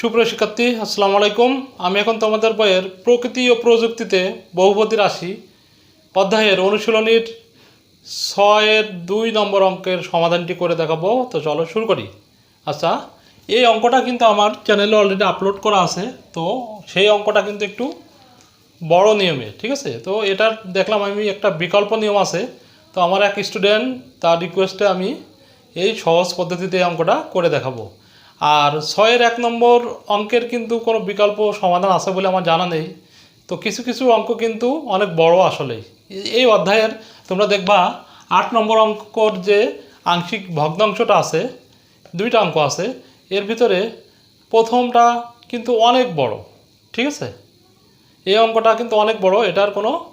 সুপ্রিয় শিক্ষার্থী, আসসালামু আলাইকুম। আমি এখন তোমাদের বইয়ের প্রকৃতি ও প্রযুক্তিতে বহুপতি রাশি অধ্যায়ের অনুশীলনীর ছয়ের দুই নম্বর অঙ্কের সমাধানটি করে দেখাবো। তো চলো শুরু করি। আচ্ছা এই অঙ্কটা কিন্তু আমার চ্যানেলে অলরেডি আপলোড করা আছে। তো সেই অঙ্কটা কিন্তু একটু বড় নিয়মে, ঠিক আছে? তো এটার দেখলাম আমি একটা বিকল্প নিয়ম আছে। তো আমার এক স্টুডেন্ট তার রিকোয়েস্টে আমি এই সহজ পদ্ধতিতে এই অঙ্কটা করে দেখাবো। আর ছয়ের এক নম্বর অঙ্কের কিন্তু কোনো বিকল্প সমাধান আছে বলে আমার জানা নেই। তো কিছু কিছু অঙ্ক কিন্তু অনেক বড় আসলেই এই- অধ্যায়ের তোমরা দেখবা আট নম্বর অঙ্কর যে আংশিক ভগ্নাংশটা আছে, দুইটা অঙ্ক আছে, এর ভিতরে প্রথমটা কিন্তু অনেক বড়, ঠিক আছে? এই অঙ্কটা কিন্তু অনেক বড়, এটার কোনো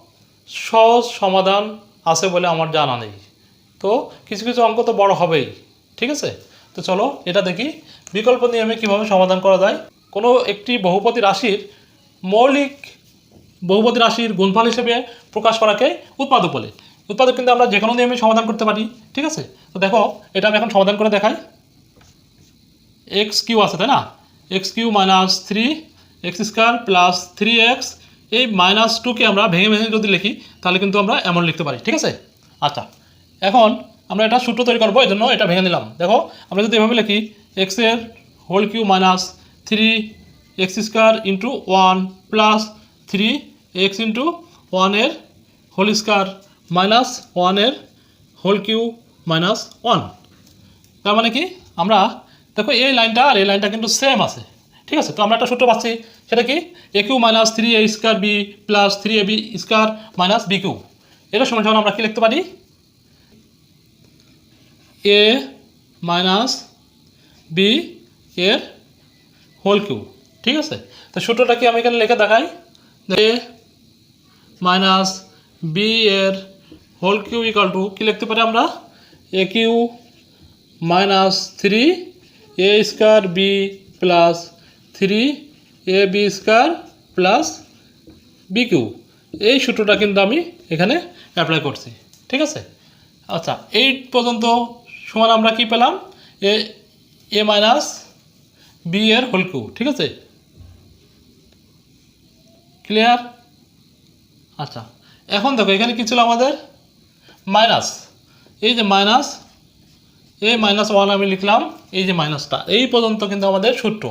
সহজ সমাধান আছে বলে আমার জানা নেই। তো কিছু কিছু অঙ্ক তো বড় হবেই, ঠিক আছে? তো চলো, এটা দেখি। বিকল্প নিয়মে কীভাবে সমাধান করা যায়? কোনো একটি বহুপতি রাশির মৌলিক বহুপতি রাশির গুণফল হিসেবে প্রকাশ করাকে উৎপাদক বলে। উৎপাদক কিন্তু আমরা যে কোনো নিয়মে সমাধান করতে পারি, ঠিক আছে? তো দেখো, এটা আমি এখন সমাধান করে দেখাই। এক্স কিউ আছে, তাই না? X cube minus three x square plus three x এই মাইনাস টুকে আমরা ভেঙে ভেঙে যদি লিখি, তাহলে কিন্তু আমরা এমন লিখতে পারি, ঠিক আছে? আচ্ছা এখন আমরা এটা সূত্র তৈরি করব এই জন্য এটা ভেঙে নিলাম। দেখো, আমরা যদি এভাবে লিখি এক্সের whole cube minus three x square into one plus three x into ওয়ানের হোল স্কোয়ার মাইনাস ওয়ানের হোল কিউ মাইনাস ওয়ান তার মানে কি? আমরা, দেখো, এই লাইনটা আর এই লাইনটা কিন্তু সেম আছে। ঠিক আছে? তো আমরা একটা সূত্র পাচ্ছি, সেটা কি? A cube minus three a square b plus three a b square minus b cube এটা সমান আমরা কি লিখতে পারি? এ মাইনাস বি এর হোল কিউ ঠিক আছে? তো সূত্রটা কি আমি এখানে লিখে দেখাই। এ মাইনাস বি এর হোল কিউ ইকাল টু কী লিখতে পারি আমরা? A cube minus three a square b plus three a b square plus b cube এই সূত্রটা কিন্তু আমি এখানে অ্যাপ্লাই করছি, ঠিক আছে? আচ্ছা এইট পর্যন্ত সমান আমরা কি পেলাম? এ এ মাইনাস বি এর হোল ঠিক আছে? ক্লিয়ার আচ্ছা এখন দেখো, এখানে কী ছিল আমাদের? মাইনাস এই যে মাইনাস এই মাইনাস ওয়ান আমি লিখলাম, এই যে মাইনাসটা এই পর্যন্ত কিন্তু আমাদের সূত্র।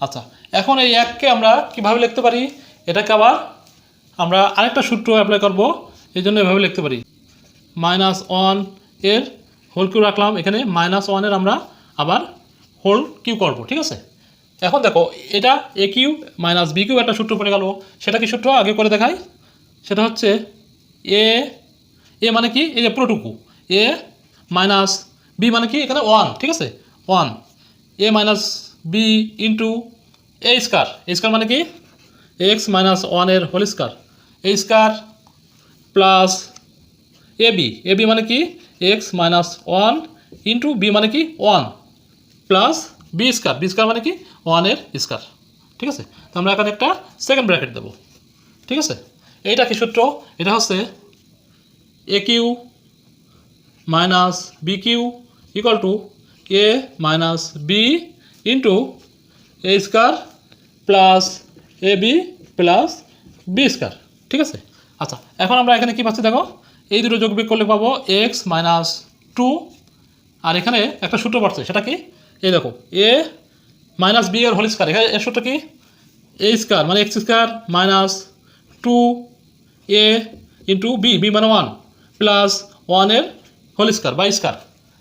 আচ্ছা এখন এই এককে আমরা কীভাবে লিখতে পারি? এটাকে আবার আমরা আরেকটা সূত্র অ্যাপ্লাই করব, এই জন্য এভাবে লিখতে পারি। মাইনাস ওয়ানের হোল কিউ রাখলাম, এখানে মাইনাস ওয়ানের আমরা আবার হোল কিউ করব, ঠিক আছে? এখন দেখো, এটা a cube minus b cube একটা সূত্র পড়ে গেল, সেটা কি সূত্র? আগে করে দেখাই। সেটা হচ্ছে এ এ মানে কি? এই যে পুরোটুকু। এ মাইনাস বি মানে কি? এখানে ওয়ান ঠিক আছে? One a minus b into a square a square মানে কি? এক্স মাইনাস ওয়ানের whole square a square plus a b a b মানে কি? X minus one into b মানে কি? One plus b square b square মানে কি? ওয়ানের স্কার ঠিক আছে? তো আমরা এখানে একটা সেকেন্ড ব্র্যাকেট দেবো। ঠিক আছে? এইটা কি সূত্র? এটা হচ্ছে a cube minus b cube equal to a minus b into a square plus a b plus b square ঠিক আছে? আচ্ছা এখন আমরা এখানে কি পাচ্ছি দেখো? এই দুটো যোগ বিয়োগ করলে পাবো এক্স মাইনাস টু আর এখানে একটা সূত্র পড়ছে সেটা কি? এই দেখো এ মাইনাস বি এর হোল স্কোয়ার এখানে এর সূত্র কি? এ স্কোয়ার মানে x square minus two a into b b মানে ওয়ান প্লাস ওয়ানের হোল স্কোয়ার বা স্কোয়ার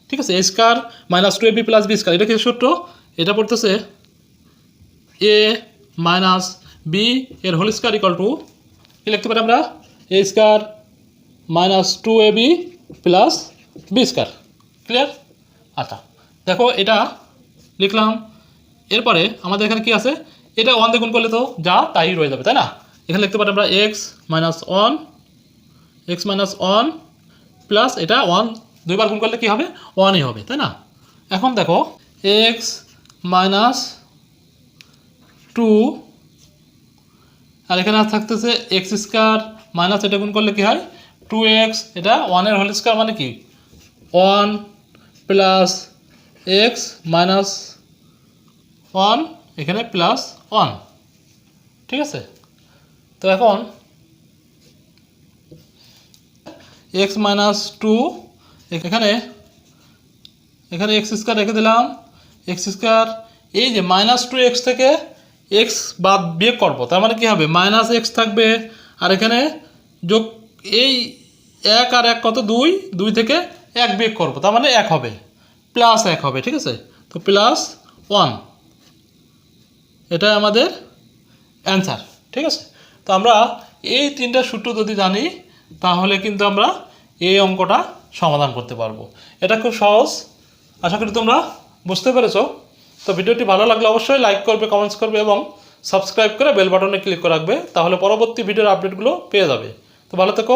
ঠিক আছে a square minus two a b plus b square এটা কি সূত্র? এটা পড়তেছে এ মাইনাস বি এর হোল স্কোয়ার ইকাল টু কী লিখতে পারি আমরা? A square minus two a b plus b square clear আচ্ছা দেখো, এটা লিখলাম। এরপরে আমাদের এখানে কি আছে? এটা ওয়ান দিয়ে গুণ করলে তো যা তাই রয়ে যাবে, তাই না? এখানে লিখতে পারি আমরা x minus one x minus one plus এটা ওয়ান দুইবার গুণ করলে কি হবে? ওয়ানই হবে, তাই না? এখন দেখো এক্স মাইনাস টু আর এখানে থাকতেছে এক্স স্কোয়ার মাইনাস এটা গুণ করলে কি হয়? টু এক্স এটা ওয়ানের হোল স্কোয়ার মানে কি? One plus x minus one এখানে প্লাস ওয়ান ঠিক আছে? তো এখন এক্স মাইনাস টু এখানে এখানে এক্স স্কোয়ার রেখে দিলাম। এক্স স্কোয়ার এই যে মাইনাস টু এক্স থেকে এক্স বাদ বিয়োগ করব, তার মানে কী হবে? মাইনাস এক্স থাকবে, আর এখানে যোগ, এই এক আর এক কত? দুই। দুই থেকে এক বিয়োগ করব। তার মানে এক হবে। প্লাস এক হবে, ঠিক আছে? তো প্লাস ওয়ান। এটা আমাদের অ্যান্সার, ঠিক আছে? তো আমরা এই তিনটা সূত্র যদি জানি, তাহলে কিন্তু আমরা এই অঙ্কটা সমাধান করতে পারব। এটা খুব সহজ। আশা করি তোমরা বুঝতে পেরেছ। তো ভিডিওটি ভালো লাগলে অবশ্যই লাইক করবে কমেন্টস করবে এবং সাবস্ক্রাইব করে বেল বাটনে ক্লিক করে রাখবে, তাহলে পরবর্তী ভিডিওর আপডেটগুলো পেয়ে যাবে। তো ভালো থেকো।